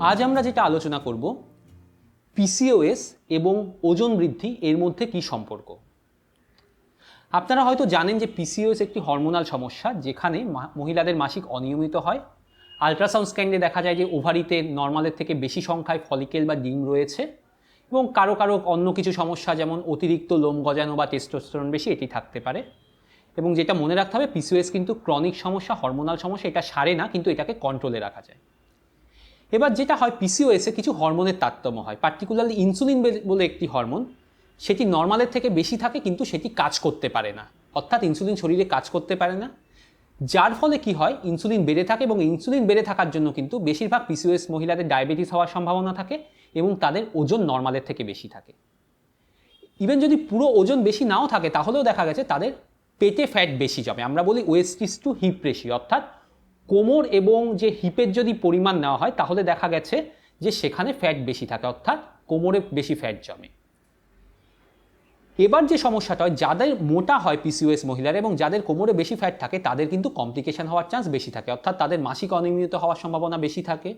আজ আমরা যেটা আলোচনা করব পিসিওএস এবং ওজন বৃদ্ধি এর মধ্যে কি সম্পর্ক। আপনারা হয়তো জানেন যে পিসিওএস একটি হরমোনাল সমস্যা যেখানে মহিলাদের মাসিক অনিয়মিত হয়। আলট্রাসাউন্ড স্ক্যানে দেখা যায় যে ওভারিতে নর্মালের থেকে বেশি সংখ্যায় ফলিকেল বা ডিম রয়েছে এবং কারও কারও অন্য কিছু সমস্যা যেমন অতিরিক্ত লোম গজানো বা টেস্টোস্টেরন বেশি এটি থাকতে পারে। এবং যেটা মনে রাখতে হবে পিসিওএস কিন্তু ক্রনিক সমস্যা হরমোনাল সমস্যা, এটা সারে না, কিন্তু এটাকে কন্ট্রোলে রাখা যায়। এবার যেটা হয় পিসিওএসে কিছু হরমোনের তারতম্য হয়। পার্টিকুলারলি ইনসুলিন বলে একটি হরমোন, সেটি নর্মালের থেকে বেশি থাকে, কিন্তু সেটি কাজ করতে পারে না। অর্থাৎ ইনসুলিন শরীরে কাজ করতে পারে না। যার ফলে কি হয় ইনসুলিন বেড়ে থাকে এবং ইনসুলিন বেড়ে থাকার জন্য কিন্তু বেশিরভাগ পিসিওএস মহিলাদের ডায়াবেটিস হওয়ার সম্ভাবনা থাকে এবং তাদের ওজন নর্মালের থেকে বেশি থাকে। ইভেন যদি পুরো ওজন বেশি নাও থাকে, তাহলেও দেখা গেছে তাদের পেটে ফ্যাট বেশি জমে। আমরা বলি ওয়েস্টিস টু হিপ রেশিও অর্থাৎ কোমর এবং যে হিপের যদি পরিমাণ নেওয়া হয়, তাহলে দেখা গেছে যে সেখানে ফ্যাট বেশি থাকে, অর্থাৎ কোমরে বেশি ফ্যাট জমে। এবার যে সমস্যাটা হয়, যাদের মোটা হয় পিসিওএস মহিলারা এবং যাদের কোমরে বেশি ফ্যাট থাকে, তাদের কিন্তু কমপ্লিকেশন হওয়ার চান্স বেশি থাকে, অর্থাৎ তাদের মাসিক অনিয়মিত হওয়ার সম্ভাবনা বেশি থাকে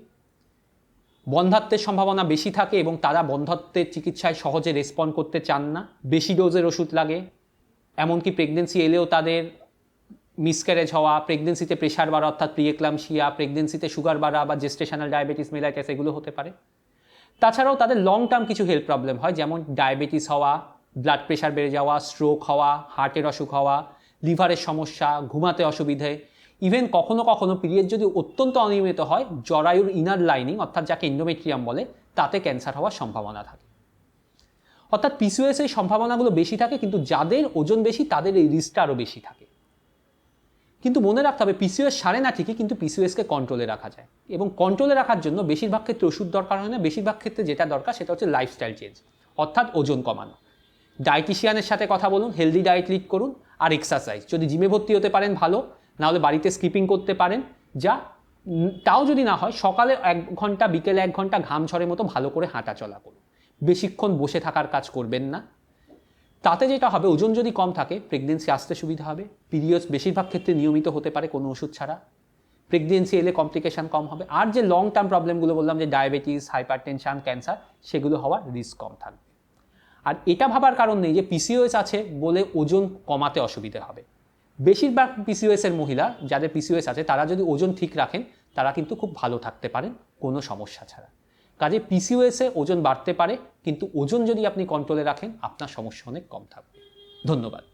বন্ধাত্বের সম্ভাবনা বেশি থাকে এবং তারা বন্ধাত্বের চিকিৎসায় সহজে রেসপন্ড করতে চান না, বেশি ডোজের ওষুধ লাগে, এমনকি প্রেগনেন্সি এলেও তাদের মিসক্যারেজ হওয়া প্রেগনেন্সিতে প্রেশার বাড়া, অর্থাৎ প্রিয়েক্লামশিয়া প্রেগনেন্সিতে সুগার বাড়া বা জেস্টেশনাল ডায়াবেটিস মেলাইটাস এগুলো হতে পারে। তাছাড়াও তাদের লং টার্ম কিছু হেলথ প্রবলেম হয়, যেমন ডায়াবেটিস হওয়া ব্লাড প্রেশার বেড়ে যাওয়া স্ট্রোক হওয়া হার্টের অসুখ হওয়া লিভারের সমস্যা, ঘুমাতে অসুবিধে। ইভেন কখনো কখনো পিরিয়ড যদি অত্যন্ত অনিয়মিত হয়, জরায়ুর ইনার লাইনিং অর্থাৎ যাকে ইন্ডোমেট্রিয়াম বলে, তাতে ক্যান্সার হওয়ার সম্ভাবনা থাকে। অর্থাৎ পিসিওএস এর সম্ভাবনাগুলো বেশি থাকে, কিন্তু যাদের ওজন বেশি, তাদের এই রিস্কটা আরও বেশি থাকে। কিন্তু মনে রাখতে হবে পিসিওএস সারে না ঠিকই, কিন্তু পিসিওএসকে কন্ট্রোলে রাখা যায়। এবং কন্ট্রোলে রাখার জন্য বেশিরভাগ ক্ষেত্রে ওষুধ দরকার হয় না, বেশিরভাগ ক্ষেত্রে যেটা দরকার সেটা হচ্ছে লাইফস্টাইল চেঞ্জ অর্থাৎ ওজন কমানো। ডায়েটিশিয়ানের সাথে কথা বলুন হেলদি ডায়েট লিড করুন, আর এক্সারসাইজ যদি জিমে ভর্তি হতে পারেন, ভালো। নাহলে বাড়িতে স্কিপিং করতে পারেন। যা তাও যদি না হয়, সকালে এক ঘণ্টা, বিকেলে এক ঘণ্টা ঘাম ঝড়ের মতো ভালো করে হাঁটা চলা করুন। বেশিক্ষণ বসে থাকার কাজ করবেন না। তাতে যেটা হবে, ওজন যদি কম থাকে প্রেগনেন্সি আসতে সুবিধা হবে। পিরিয়ডস বেশিরভাগ ক্ষেত্রে নিয়মিত হতে পারে কোনো ওষুধ ছাড়া। প্রেগনেন্সি এলে কমপ্লিকেশন কম হবে। আর যে লং টার্ম প্রবলেমগুলো বললাম, যে ডায়াবেটিস হাইপার টেনশন ক্যান্সার সেগুলো হওয়ার রিস্ক কম থাকবে। আর এটা ভাবার কারণ নেই যে পিসিওএস আছে বলে ওজন কমাতে অসুবিধা হবে। বেশিরভাগ পিসিওএস এর মহিলা, যাদের পিসিওএস আছে, তারা যদি ওজন ঠিক রাখেন, তারা কিন্তু খুব ভালো থাকতে পারেন কোনো সমস্যা ছাড়া। কাজে পিসিওএসে ওজন বাড়তে পারে, কিন্তু ওজন যদি আপনি কন্ট্রোলে রাখেন, আপনার সমস্যা অনেক কম থাকবে। ধন্যবাদ।